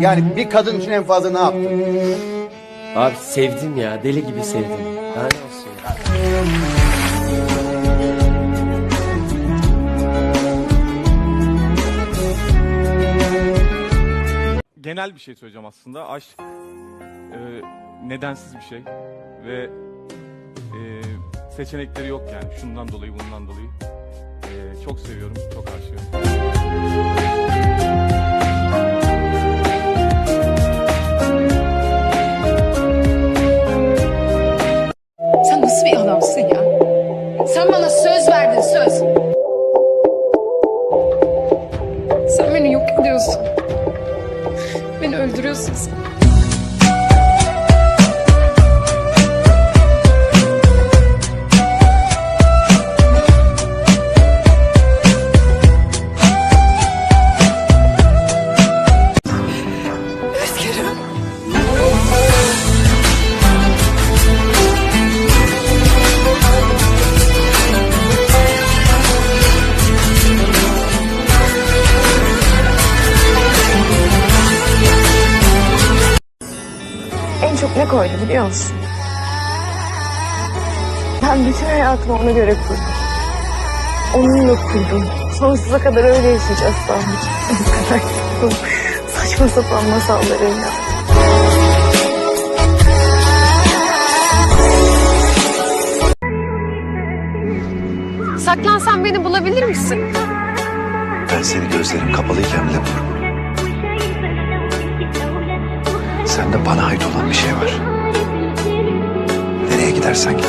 Yani bir kadın için en fazla ne yaptın? Abi sevdim ya. Deli gibi sevdim. Daha ne olsun ya? genel bir şey söyleyeceğim aslında. Aşk e, nedensiz bir şey ve e, seçenekleri yok yani şundan dolayı bundan dolayı. E, çok seviyorum, çok aşığım. Nasıl bir adamsın ya? Sen bana söz verdin söz. Sen beni yok ediyorsun. Beni öldürüyorsun sen. çok ne koydu biliyor musun? Ben bütün hayatımı ona göre kurdum. Onunla kurdum. Sonsuza kadar öyle yaşayacağız sıkıldım. Saçma sapan masallarıyla. Saklansan beni bulabilir misin? Ben seni gözlerim kapalıyken bile bulurum. Sende bana ait olan bir şey var. Nereye gidersen git.